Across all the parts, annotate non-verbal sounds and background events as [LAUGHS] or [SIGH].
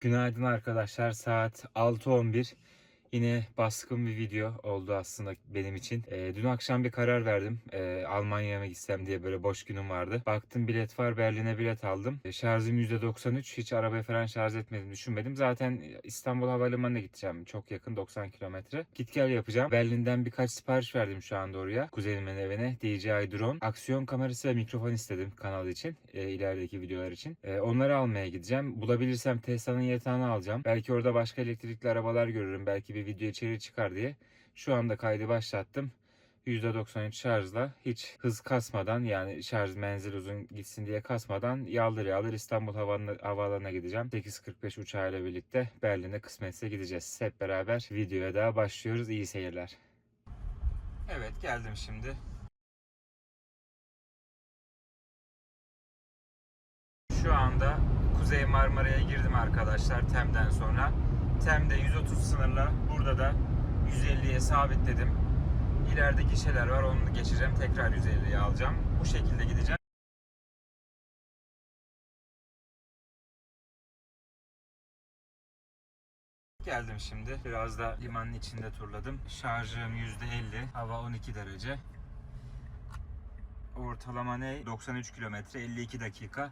Günaydın arkadaşlar. Saat 6.11. Yine baskın bir video oldu aslında benim için. Ee, dün akşam bir karar verdim. Ee, Almanya'ya mı gitsem diye böyle boş günüm vardı. Baktım bilet var. Berlin'e bilet aldım. Ee, şarjım %93. Hiç arabayı falan şarj etmedim düşünmedim. Zaten İstanbul Havalimanı'na gideceğim. Çok yakın 90 kilometre. Git gel yapacağım. Berlin'den birkaç sipariş verdim şu anda oraya. Kuzenimin evine. DJI drone. Aksiyon kamerası ve mikrofon istedim kanal için. E, ilerideki videolar için. E, onları almaya gideceğim. Bulabilirsem Tesla'nın yatağını alacağım. Belki orada başka elektrikli arabalar görürüm. Belki bir video içeri çıkar diye. Şu anda kaydı başlattım. %93 şarjla hiç hız kasmadan yani şarj menzil uzun gitsin diye kasmadan yaldır yaldır İstanbul Havaalanı- Havaalanı'na gideceğim. 8.45 uçağıyla birlikte Berlin'e kısmetse gideceğiz. Hep beraber videoya daha başlıyoruz. İyi seyirler. Evet geldim şimdi. Şu anda Kuzey Marmara'ya girdim arkadaşlar Tem'den sonra. Tem'de 130 sınırla burada da 150'ye sabitledim. İleride gişeler var onu geçeceğim tekrar 150'ye alacağım. Bu şekilde gideceğim. Geldim şimdi. Biraz da limanın içinde turladım. Şarjım %50. Hava 12 derece. Ortalama ne? 93 kilometre 52 dakika.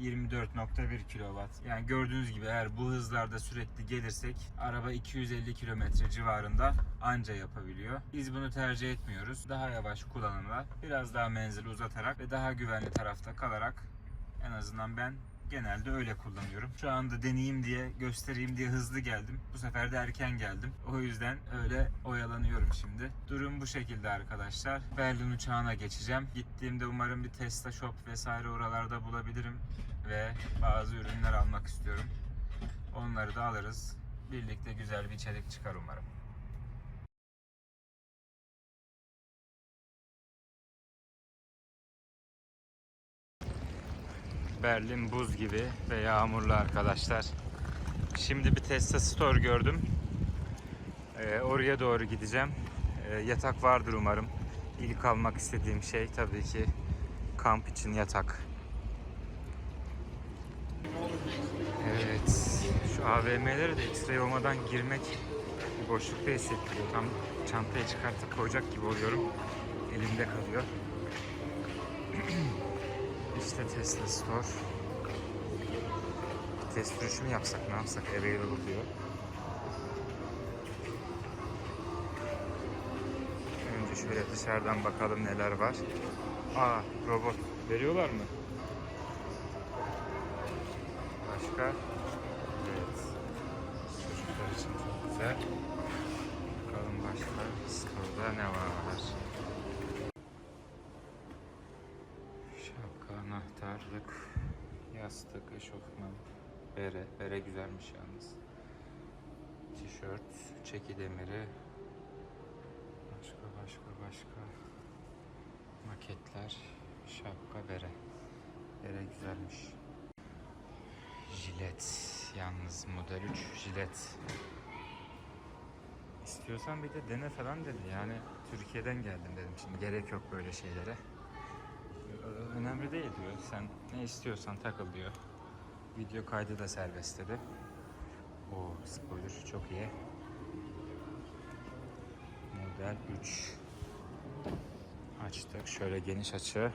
24.1 kW. Yani gördüğünüz gibi eğer bu hızlarda sürekli gelirsek araba 250 kilometre civarında anca yapabiliyor. Biz bunu tercih etmiyoruz. Daha yavaş kullanımla biraz daha menzili uzatarak ve daha güvenli tarafta kalarak en azından ben genelde öyle kullanıyorum. Şu anda deneyeyim diye, göstereyim diye hızlı geldim. Bu sefer de erken geldim. O yüzden öyle oyalanıyorum şimdi. Durum bu şekilde arkadaşlar. Berlin uçağına geçeceğim. Gittiğimde umarım bir Tesla Shop vesaire oralarda bulabilirim. Ve bazı ürünler almak istiyorum. Onları da alırız. Birlikte güzel bir içerik çıkar umarım. Berlin buz gibi ve yağmurlu arkadaşlar. Şimdi bir Tesla Store gördüm. Ee, oraya doğru gideceğim. Ee, yatak vardır umarım. İlk almak istediğim şey tabii ki kamp için yatak. Evet. Şu AVM'lere de X-ray olmadan girmek boşlukta hissettiriyor. Tam çantayı çıkartıp koyacak gibi oluyorum. Elimde kalıyor. [CLEARS THROAT] İşte Tesla Store. Bir test sürüşü mü yapsak ne yapsak available diyor. Önce şöyle dışarıdan bakalım neler var. Aa robot veriyorlar mı? Başka? Bere. Bere güzelmiş yalnız. Tişört, çeki demiri. Başka başka başka. Maketler, şapka, bere. Bere güzelmiş. Jilet. Yalnız model 3 jilet. İstiyorsan bir de dene falan dedi. Yani Türkiye'den geldim dedim. Şimdi gerek yok böyle şeylere. Önemli değil diyor. Sen ne istiyorsan takıl diyor. Video kaydı da serbest dedi. O spoiler çok iyi. Model 3. Açtık. Şöyle geniş açı.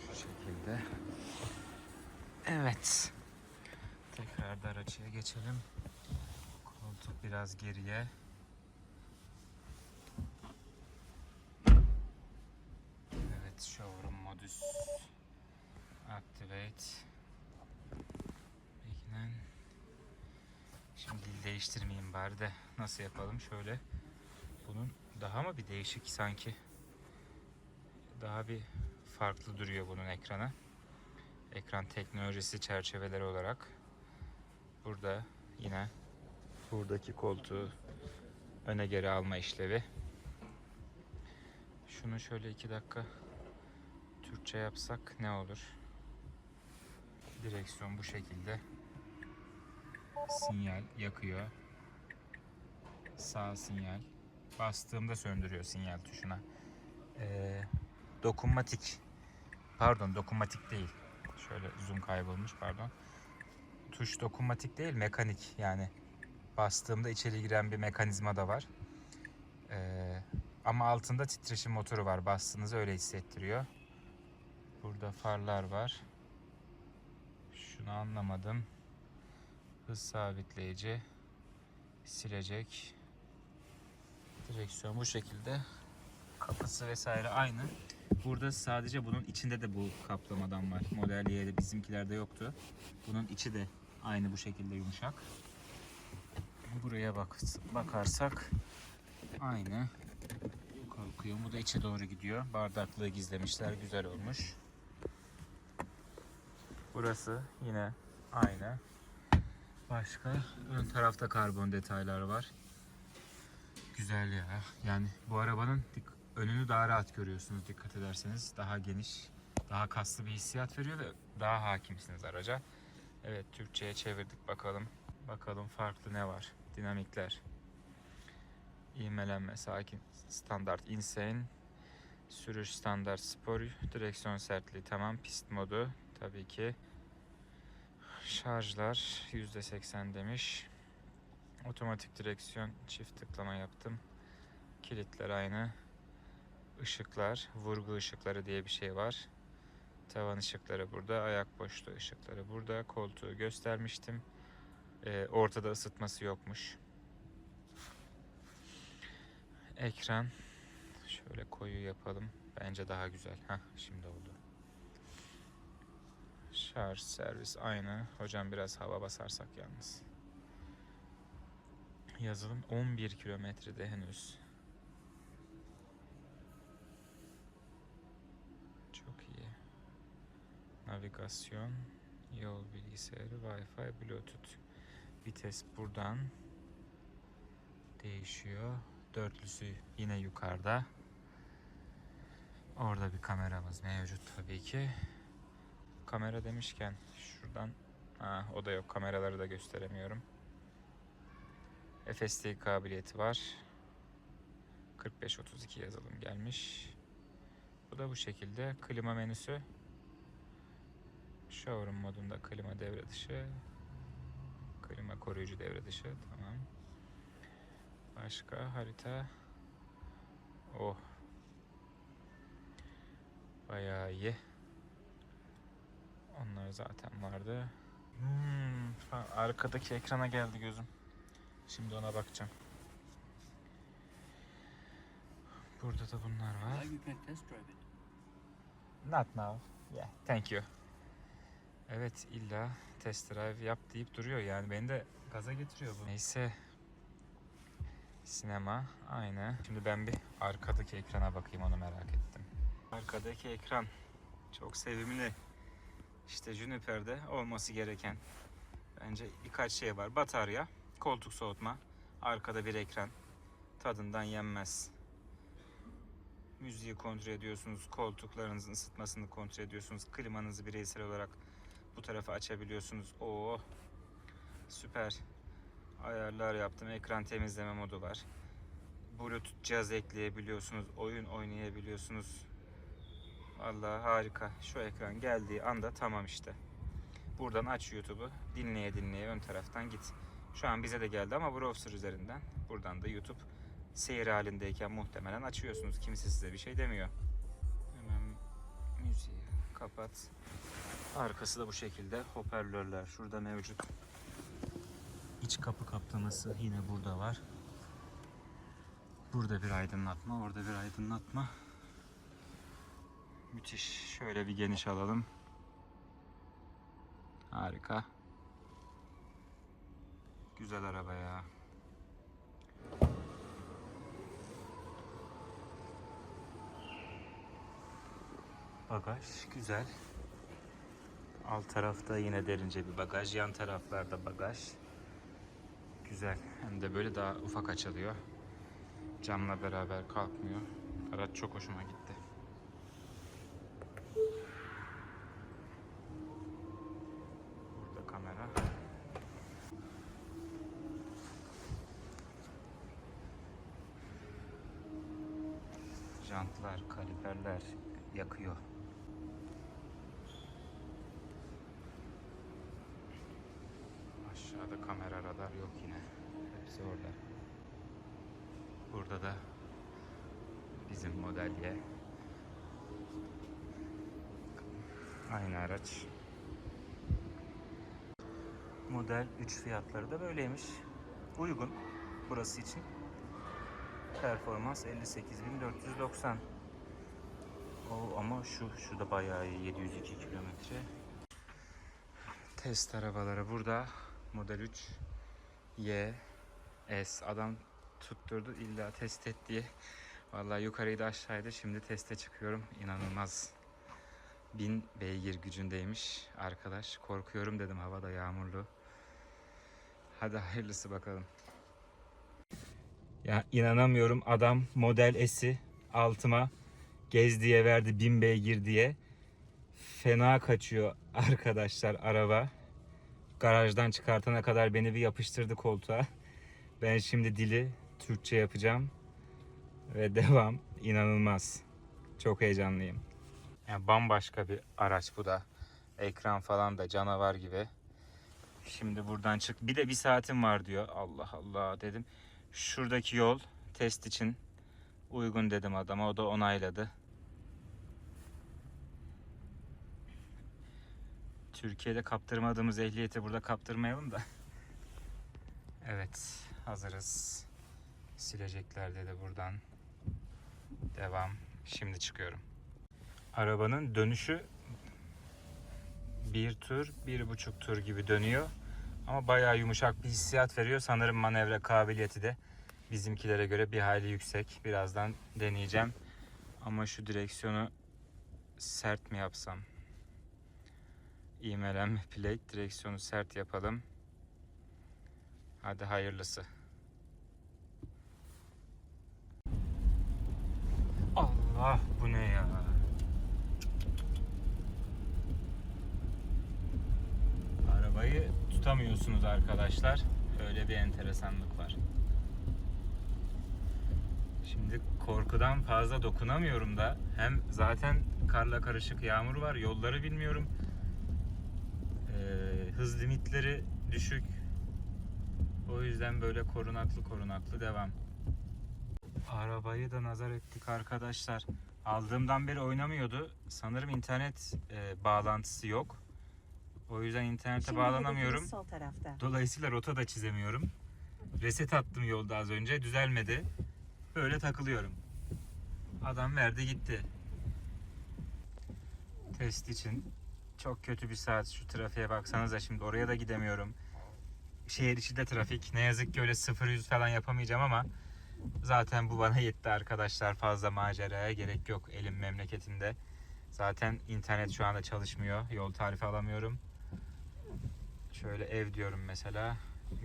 Şu şekilde. Evet. Tekrar dar açıya geçelim. Koltuk biraz geriye. Değiştirmeyeyim bari de nasıl yapalım şöyle. Bunun daha mı bir değişik sanki? Daha bir farklı duruyor bunun ekranı. Ekran teknolojisi çerçeveleri olarak. Burada yine buradaki koltuğu öne geri alma işlevi. Şunu şöyle iki dakika Türkçe yapsak ne olur? Direksiyon bu şekilde. Sinyal yakıyor. Sağ sinyal. Bastığımda söndürüyor sinyal tuşuna. Ee, dokunmatik pardon dokunmatik değil. Şöyle zoom kaybolmuş pardon. Tuş dokunmatik değil mekanik yani. Bastığımda içeri giren bir mekanizma da var. Ee, ama altında titreşim motoru var. Bastığınızda öyle hissettiriyor. Burada farlar var. Şunu anlamadım. Hız sabitleyici. Silecek. Direksiyon bu şekilde. Kapısı vesaire aynı. Burada sadece bunun içinde de bu kaplamadan var. Model Y'de bizimkilerde yoktu. Bunun içi de aynı bu şekilde yumuşak. Buraya bak bakarsak aynı. Kalkıyor. Bu da içe doğru gidiyor. Bardaklığı gizlemişler. Güzel olmuş. Burası yine aynı. Başka ön tarafta karbon detaylar var. Güzel ya. Yani bu arabanın önünü daha rahat görüyorsunuz dikkat ederseniz. Daha geniş, daha kaslı bir hissiyat veriyor ve daha hakimsiniz araca. Evet Türkçe'ye çevirdik bakalım. Bakalım farklı ne var? Dinamikler. İğmelenme, sakin, standart, insane. Sürüş standart spor, direksiyon sertliği tamam, pist modu tabii ki. Şarjlar %80 demiş. Otomatik direksiyon çift tıklama yaptım. Kilitler aynı. Işıklar, vurgu ışıkları diye bir şey var. Tavan ışıkları burada, ayak boşluğu ışıkları burada. Koltuğu göstermiştim. Ee, ortada ısıtması yokmuş. Ekran şöyle koyu yapalım. Bence daha güzel. Hah, şimdi oldu. Şarj, servis aynı. Hocam biraz hava basarsak yalnız. Yazılım 11 kilometrede henüz. Çok iyi. Navigasyon, yol bilgisayarı, Wi-Fi, Bluetooth. Vites buradan değişiyor. Dörtlüsü yine yukarıda. Orada bir kameramız mevcut tabii ki. Kamera demişken şuradan ha, o da yok. Kameraları da gösteremiyorum. FSD kabiliyeti var. 4532 yazılım gelmiş. Bu da bu şekilde. Klima menüsü. Showroom modunda klima devre dışı. Klima koruyucu devre dışı. Tamam. Başka harita. Oh. Bayağı iyi. Onlar zaten vardı. Hmm, arkadaki ekrana geldi gözüm. Şimdi ona bakacağım. Burada da bunlar var. Not now. Yeah, thank you. Evet illa test drive yap deyip duruyor yani beni de gaza getiriyor bu. Neyse. Sinema aynı. Şimdi ben bir arkadaki ekrana bakayım onu merak ettim. Arkadaki ekran çok sevimli. İşte Juniper'de olması gereken bence birkaç şey var. Batarya, koltuk soğutma, arkada bir ekran. Tadından yenmez. Müziği kontrol ediyorsunuz, koltuklarınızın ısıtmasını kontrol ediyorsunuz, klimanızı bireysel olarak bu tarafa açabiliyorsunuz. Oo, süper. Ayarlar yaptım. Ekran temizleme modu var. Bluetooth cihaz ekleyebiliyorsunuz, oyun oynayabiliyorsunuz. Vallahi harika. Şu ekran geldiği anda tamam işte. Buradan aç YouTube'u. Dinleye dinleye ön taraftan git. Şu an bize de geldi ama browser üzerinden. Buradan da YouTube seyir halindeyken muhtemelen açıyorsunuz. Kimse size bir şey demiyor. Hemen müziği kapat. Arkası da bu şekilde. Hoparlörler şurada mevcut. İç kapı kaplaması yine burada var. Burada bir aydınlatma, orada bir aydınlatma. Müthiş. Şöyle bir geniş alalım. Harika. Güzel araba ya. Bagaj güzel. Alt tarafta yine derince bir bagaj. Yan taraflarda bagaj. Güzel. Hem de böyle daha ufak açılıyor. Camla beraber kalkmıyor. Araç çok hoşuma gitti. yakıyor. Aşağıda kamera radar yok yine. Hepsi orada. Burada da bizim modelye aynı araç. Model 3 fiyatları da böyleymiş. Uygun burası için. Performans 58.490 o ama şu şu da bayağı iyi 702 kilometre. Test arabaları burada. Model 3 Y S adam tutturdu illa test et diye. Vallahi yukarıydı aşağıydı. Şimdi teste çıkıyorum. İnanılmaz. 1000 beygir gücündeymiş arkadaş. Korkuyorum dedim havada yağmurlu. Hadi hayırlısı bakalım. Ya inanamıyorum adam model S'i altıma gez diye verdi 1000 beygir diye. Fena kaçıyor arkadaşlar araba. Garajdan çıkartana kadar beni bir yapıştırdı koltuğa. Ben şimdi dili Türkçe yapacağım. Ve devam. inanılmaz. Çok heyecanlıyım. Yani bambaşka bir araç bu da. Ekran falan da canavar gibi. Şimdi buradan çık. Bir de bir saatim var diyor. Allah Allah dedim. Şuradaki yol test için uygun dedim adama. O da onayladı. Türkiye'de kaptırmadığımız ehliyeti burada kaptırmayalım da. Evet, hazırız. Silecekler de buradan. Devam. Şimdi çıkıyorum. Arabanın dönüşü bir tur, bir buçuk tur gibi dönüyor. Ama bayağı yumuşak bir hissiyat veriyor. Sanırım manevra kabiliyeti de bizimkilere göre bir hayli yüksek. Birazdan deneyeceğim. Ama şu direksiyonu sert mi yapsam? İğmelenme plate direksiyonu sert yapalım. Hadi hayırlısı. Allah bu ne ya? Arabayı tutamıyorsunuz arkadaşlar. Öyle bir enteresanlık var. Şimdi korkudan fazla dokunamıyorum da hem zaten karla karışık yağmur var yolları bilmiyorum. Ee, hız limitleri düşük. O yüzden böyle korunaklı korunaklı devam. Arabayı da nazar ettik arkadaşlar. Aldığımdan beri oynamıyordu. Sanırım internet e, bağlantısı yok. O yüzden internete Şimdi bağlanamıyorum. Sol tarafta. Dolayısıyla rota da çizemiyorum. Reset attım yolda az önce. Düzelmedi. Böyle takılıyorum. Adam verdi gitti. Test için çok kötü bir saat. Şu trafiğe baksanıza şimdi oraya da gidemiyorum. Şehir içi de trafik. Ne yazık ki öyle 0-100 falan yapamayacağım ama zaten bu bana yetti arkadaşlar. Fazla maceraya gerek yok elim memleketinde. Zaten internet şu anda çalışmıyor. Yol tarifi alamıyorum. Şöyle ev diyorum mesela.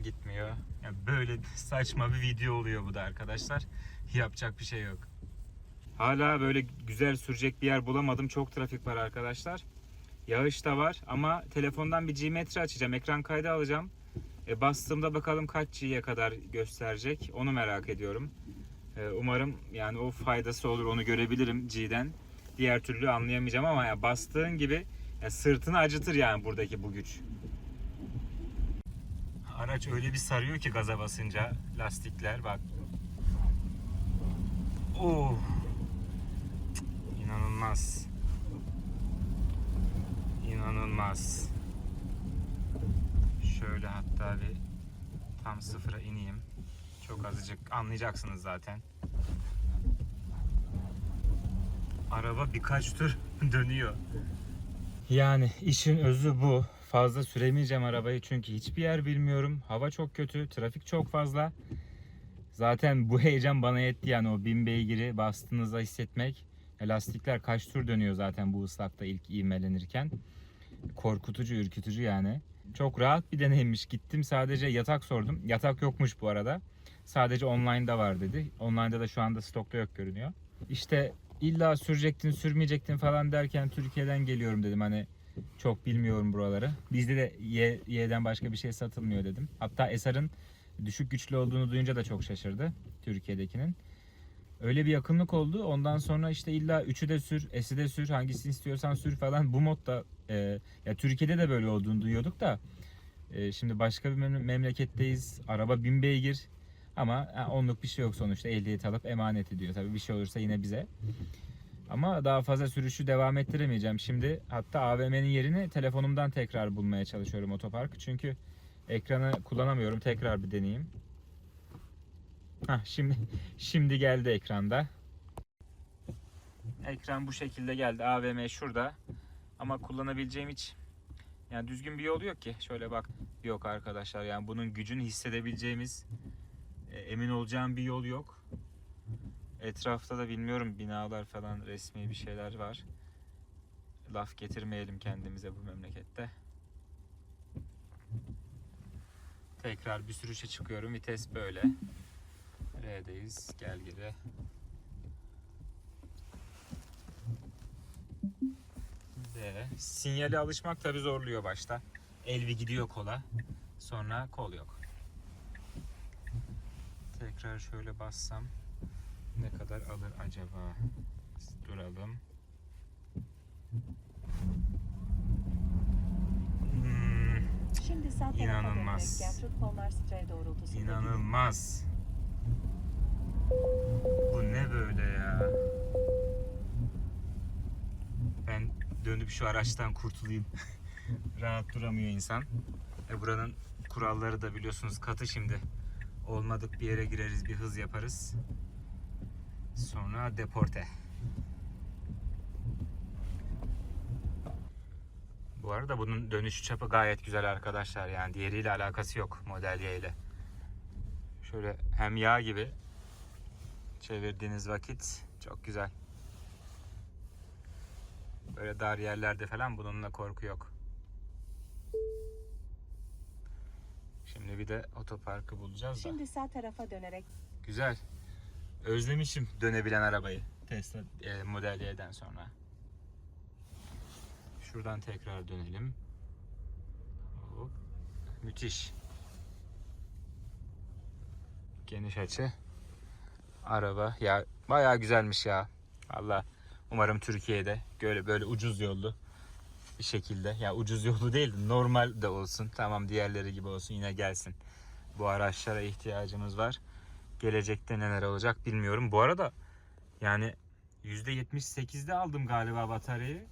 Gitmiyor. Yani böyle [LAUGHS] saçma bir video oluyor bu da arkadaşlar. Yapacak bir şey yok. Hala böyle güzel sürecek bir yer bulamadım. Çok trafik var arkadaşlar. Yağış da var ama telefondan bir G-metre açacağım. Ekran kaydı alacağım. E, bastığımda bakalım kaç G'ye kadar gösterecek. Onu merak ediyorum. E, umarım yani o faydası olur. Onu görebilirim G'den. Diğer türlü anlayamayacağım ama ya bastığın gibi ya sırtını acıtır yani buradaki bu güç. Araç öyle bir sarıyor ki gaza basınca lastikler bak. Oh. İnanılmaz. İnanılmaz. Şöyle hatta bir tam sıfıra ineyim. Çok azıcık anlayacaksınız zaten. Araba birkaç tur [LAUGHS] dönüyor. Yani işin özü bu. Fazla süremeyeceğim arabayı çünkü hiçbir yer bilmiyorum. Hava çok kötü, trafik çok fazla. Zaten bu heyecan bana yetti yani o bin beygiri bastığınızda hissetmek. E, Lastikler kaç tur dönüyor zaten bu ıslakta ilk ivmelenirken. Korkutucu, ürkütücü yani. Çok rahat bir deneyimmiş. Gittim sadece yatak sordum. Yatak yokmuş bu arada. Sadece online'da var dedi. Online'da da şu anda stokta yok görünüyor. İşte illa sürecektin, sürmeyecektin falan derken Türkiye'den geliyorum dedim. Hani çok bilmiyorum buraları. Bizde de Y, Y'den başka bir şey satılmıyor dedim. Hatta Esar'ın düşük güçlü olduğunu duyunca da çok şaşırdı Türkiye'dekinin. Öyle bir yakınlık oldu. Ondan sonra işte illa 3'ü de sür, S'i de sür, hangisini istiyorsan sür falan. Bu modda e, ya Türkiye'de de böyle olduğunu duyuyorduk da Ee, şimdi başka bir mem- memleketteyiz. Araba bin beygir. Ama ha, onluk bir şey yok sonuçta. Ehliyet alıp emanet ediyor. Tabii bir şey olursa yine bize. Ama daha fazla sürüşü devam ettiremeyeceğim. Şimdi hatta AVM'nin yerini telefonumdan tekrar bulmaya çalışıyorum otoparkı. Çünkü ekranı kullanamıyorum. Tekrar bir deneyeyim. Hah şimdi şimdi geldi ekranda. Ekran bu şekilde geldi. AVM şurada. Ama kullanabileceğim hiç yani düzgün bir yol yok ki. Şöyle bak yok arkadaşlar. Yani bunun gücünü hissedebileceğimiz e, emin olacağım bir yol yok. Etrafta da bilmiyorum binalar falan resmi bir şeyler var. Laf getirmeyelim kendimize bu memlekette. Tekrar bir sürüşe çıkıyorum. Vites böyle. R'deyiz. Gel geri. D. Sinyale alışmak tabi zorluyor başta. El bir gidiyor kola. Sonra kol yok. Tekrar şöyle bassam ne kadar alır acaba? Duralım. Hmm, Şimdi sağ tarafa Palmer Stray doğrultusunda inanılmaz. Bu ne böyle ya? Ben dönüp şu araçtan kurtulayım. [LAUGHS] Rahat duramıyor insan. E buranın kuralları da biliyorsunuz katı şimdi. Olmadık bir yere gireriz, bir hız yaparız. Sonra deporte. Bu arada bunun dönüş çapı gayet güzel arkadaşlar. Yani diğeriyle alakası yok Model ile. Şöyle hem yağ gibi çevirdiğiniz vakit çok güzel. Böyle dar yerlerde falan bununla korku yok. Şimdi bir de otoparkı bulacağız da. Şimdi sağ tarafa dönerek Güzel. Özlemişim dönebilen arabayı. Tesla e, Model Y'den sonra. Şuradan tekrar dönelim. Hop. Müthiş. Geniş açı. Araba ya bayağı güzelmiş ya. Allah umarım Türkiye'de böyle böyle ucuz yollu bir şekilde ya ucuz yolu değil de normal de olsun. Tamam diğerleri gibi olsun yine gelsin. Bu araçlara ihtiyacımız var gelecekte neler olacak bilmiyorum. Bu arada yani %78'de aldım galiba bataryayı.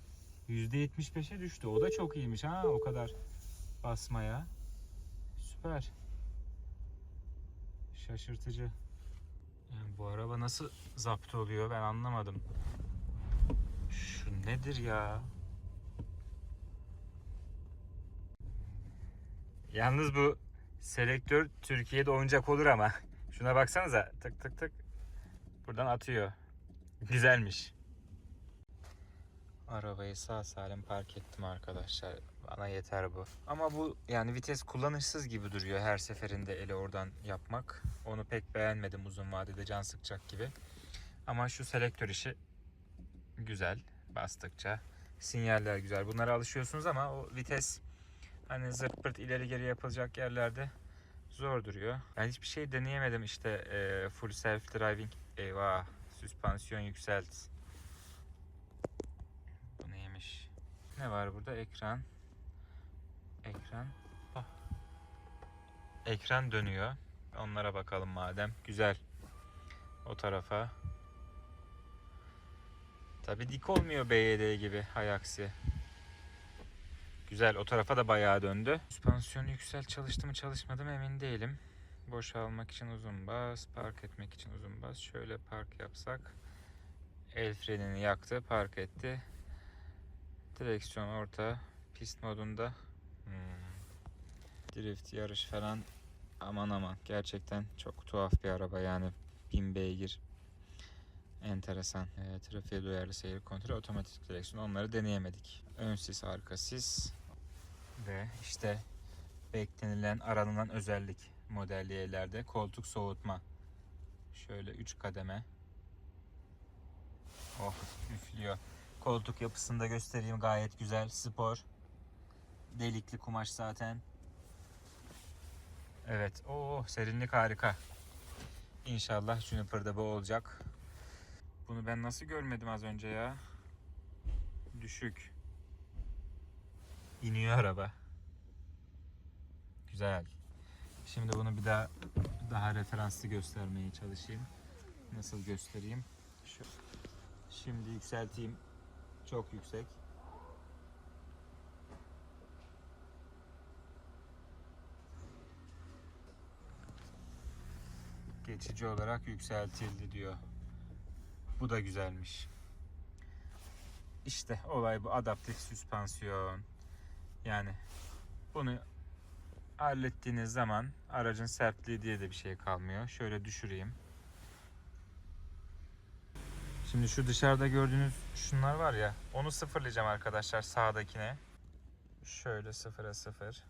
%75'e düştü. O da çok iyiymiş ha o kadar basmaya. Süper. Şaşırtıcı. Yani bu araba nasıl zapt oluyor ben anlamadım. Şu nedir ya? Yalnız bu selektör Türkiye'de oyuncak olur ama Şuna baksanıza tık tık tık buradan atıyor. Güzelmiş. Arabayı sağ salim park ettim arkadaşlar. Bana yeter bu. Ama bu yani vites kullanışsız gibi duruyor her seferinde eli oradan yapmak. Onu pek beğenmedim uzun vadede can sıkacak gibi. Ama şu selektör işi güzel bastıkça. Sinyaller güzel. Bunlara alışıyorsunuz ama o vites hani zırt ileri geri yapılacak yerlerde zor duruyor. Ben hiçbir şey deneyemedim işte e, full self driving. Eyvah süspansiyon yükselt. Bu neymiş? Ne var burada? Ekran. Ekran. Ah. Ekran dönüyor. Onlara bakalım madem. Güzel. O tarafa. Tabi dik olmuyor BYD gibi hay aksi. Güzel o tarafa da bayağı döndü. Süspansiyon yüksel çalıştı mı çalışmadı mı emin değilim. Boşalmak için uzun bas, park etmek için uzun bas. Şöyle park yapsak. El frenini yaktı, park etti. Direksiyon orta, pist modunda. Hmm. Drift, yarış falan. Aman aman gerçekten çok tuhaf bir araba yani. 1000 beygir. Enteresan. E, trafiğe duyarlı seyir kontrolü, otomatik direksiyon onları deneyemedik. Ön sis, arka sis ve işte beklenilen, aranılan özellik modelliyelerde koltuk soğutma. Şöyle 3 kademe. Oh üflüyor. Koltuk yapısını da göstereyim gayet güzel, spor. Delikli kumaş zaten. Evet, oh serinlik harika. İnşallah Juniper'da bu olacak. Bunu ben nasıl görmedim az önce ya? Düşük. İniyor araba. güzel. Şimdi bunu bir daha daha referanslı göstermeye çalışayım. Nasıl göstereyim? Şu. Şimdi yükselteyim. Çok yüksek. Geçici olarak yükseltildi diyor. Bu da güzelmiş. İşte olay bu adaptif süspansiyon. Yani bunu hallettiğiniz zaman aracın sertliği diye de bir şey kalmıyor. Şöyle düşüreyim. Şimdi şu dışarıda gördüğünüz şunlar var ya onu sıfırlayacağım arkadaşlar sağdakine. Şöyle sıfıra sıfır.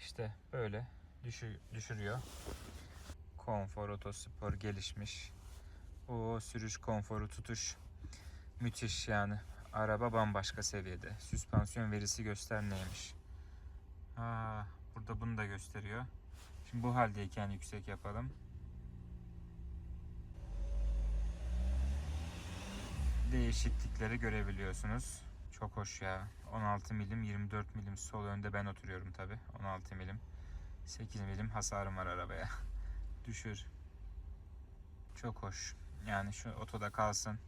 İşte böyle düşü- düşürüyor. Konfor, otospor gelişmiş. O sürüş konforu, tutuş müthiş yani. Araba bambaşka seviyede. Süspansiyon verisi göster Aa, burada bunu da gösteriyor. Şimdi bu haldeyken yüksek yapalım. Değişiklikleri görebiliyorsunuz. Çok hoş ya. 16 milim 24 milim sol önde ben oturuyorum tabi. 16 milim 8 milim hasarım var arabaya. [LAUGHS] Düşür. Çok hoş. Yani şu otoda kalsın.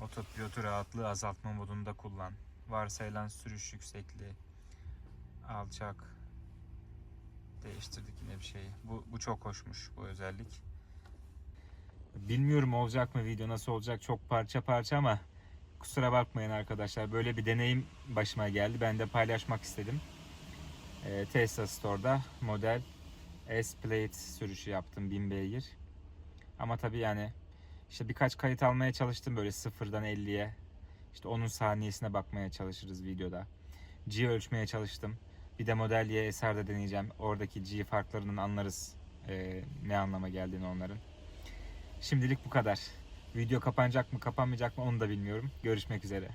Otopilotu rahatlığı azaltma modunda kullan. Varsayılan sürüş yüksekliği. Alçak. Değiştirdik yine bir şeyi. Bu, bu çok hoşmuş bu özellik. Bilmiyorum olacak mı video nasıl olacak çok parça parça ama kusura bakmayın arkadaşlar. Böyle bir deneyim başıma geldi. Ben de paylaşmak istedim. Ee, Tesla Store'da model S-Plate sürüşü yaptım 1000 beygir. Ama tabii yani işte birkaç kayıt almaya çalıştım böyle sıfırdan 50'ye. İşte onun saniyesine bakmaya çalışırız videoda. G ölçmeye çalıştım. Bir de model Y eserde deneyeceğim. Oradaki G farklarından anlarız e, ne anlama geldiğini onların. Şimdilik bu kadar. Video kapanacak mı kapanmayacak mı onu da bilmiyorum. Görüşmek üzere.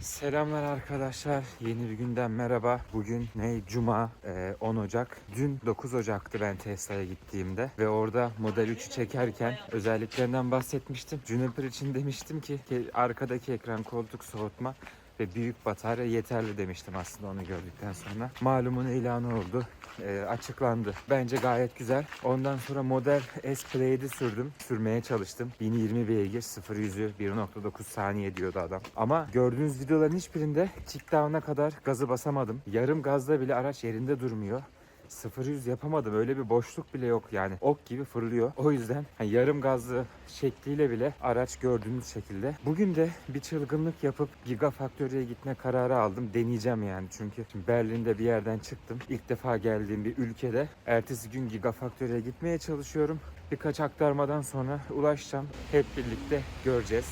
Selamlar arkadaşlar. Yeni bir günden merhaba. Bugün ne? Cuma e, 10 Ocak. Dün 9 Ocak'tı ben Tesla'ya gittiğimde ve orada Model 3'ü çekerken özelliklerinden bahsetmiştim. Juniper için demiştim ki, ki arkadaki ekran koltuk soğutma ve büyük batarya yeterli demiştim aslında onu gördükten sonra. Malumun ilanı oldu. E, açıklandı. Bence gayet güzel. Ondan sonra model S-Plaid'i sürdüm. Sürmeye çalıştım. 1020 beygir 0 yüzü 1.9 saniye diyordu adam. Ama gördüğünüz videoların hiçbirinde kickdown'a kadar gazı basamadım. Yarım gazda bile araç yerinde durmuyor. 0-100 yapamadım. Öyle bir boşluk bile yok yani. Ok gibi fırlıyor. O yüzden hani yarım gazlı şekliyle bile araç gördüğünüz şekilde. Bugün de bir çılgınlık yapıp Gigafactory'e gitme kararı aldım. Deneyeceğim yani. Çünkü Berlin'de bir yerden çıktım. İlk defa geldiğim bir ülkede. Ertesi gün Gigafactory'e gitmeye çalışıyorum. Birkaç aktarmadan sonra ulaşacağım. Hep birlikte göreceğiz.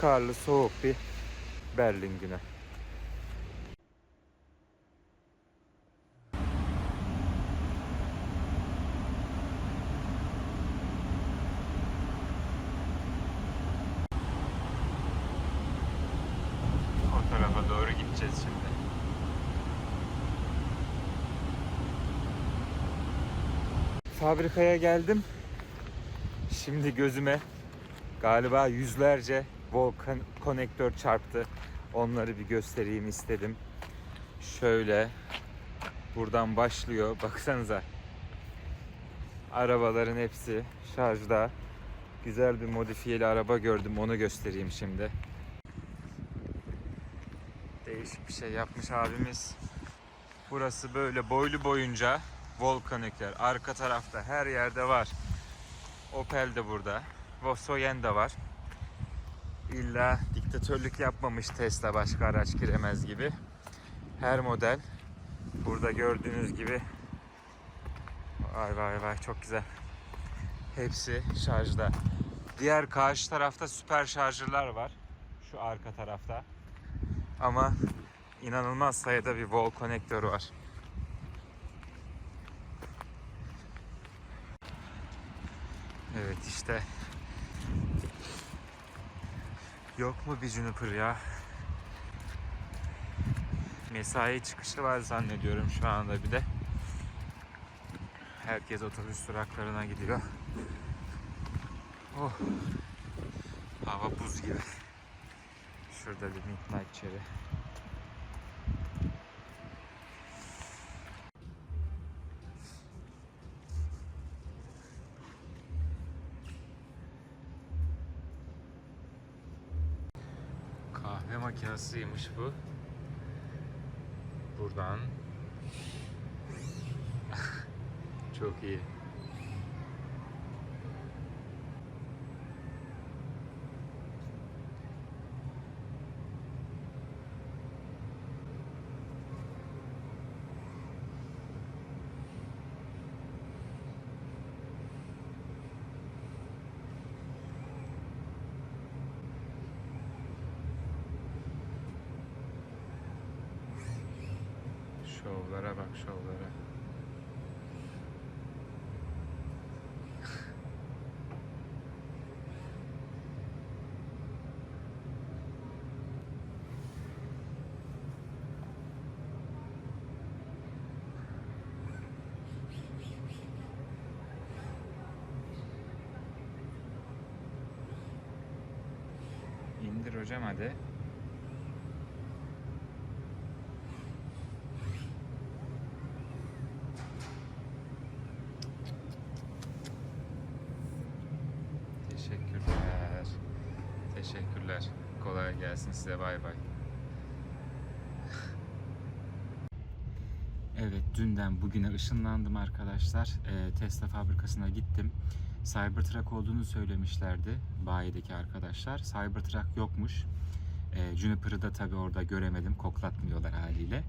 Karlı, soğuk bir Berlin günü. O tarafa doğru gideceğiz şimdi. Fabrikaya geldim. Şimdi gözüme galiba yüzlerce volkan konektör çarptı. Onları bir göstereyim istedim. Şöyle buradan başlıyor. Baksanıza. Arabaların hepsi şarjda. Güzel bir modifiyeli araba gördüm. Onu göstereyim şimdi. Değişik bir şey yapmış abimiz. Burası böyle boylu boyunca volkanikler. Arka tarafta her yerde var. Opel de burada. Volkswagen de var. İlla diktatörlük yapmamış Tesla başka araç giremez gibi. Her model burada gördüğünüz gibi vay vay vay çok güzel. Hepsi şarjda. Diğer karşı tarafta süper şarjırlar var. Şu arka tarafta. Ama inanılmaz sayıda bir wall konektör var. Evet işte. Yok mu bir Juniper ya? Mesai çıkışı var zannediyorum şu anda bir de. Herkes otobüs duraklarına gidiyor. Oh. Hava buz gibi. Şurada bir midnight cherry. Makinesiymiş bu. Buradan. [LAUGHS] Çok iyi. Şovlara bak şovlara. İndir hocam hadi. Teşekkürler. Teşekkürler. Kolay gelsin size. Bay bay. Evet, dünden bugüne ışınlandım arkadaşlar. Ee, Tesla fabrikasına gittim. Cybertruck olduğunu söylemişlerdi bayideki arkadaşlar. Cybertruck yokmuş. Ee, Juniper'ı da tabii orada göremedim. Koklatmıyorlar haliyle.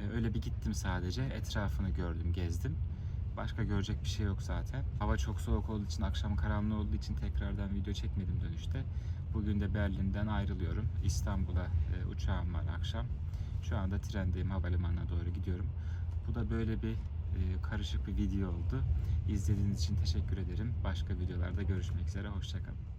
Ee, öyle bir gittim sadece. Etrafını gördüm, gezdim. Başka görecek bir şey yok zaten. Hava çok soğuk olduğu için, akşam karanlığı olduğu için tekrardan video çekmedim dönüşte. Bugün de Berlin'den ayrılıyorum. İstanbul'a e, uçağım var akşam. Şu anda trendeyim, havalimanına doğru gidiyorum. Bu da böyle bir e, karışık bir video oldu. İzlediğiniz için teşekkür ederim. Başka videolarda görüşmek üzere, hoşçakalın.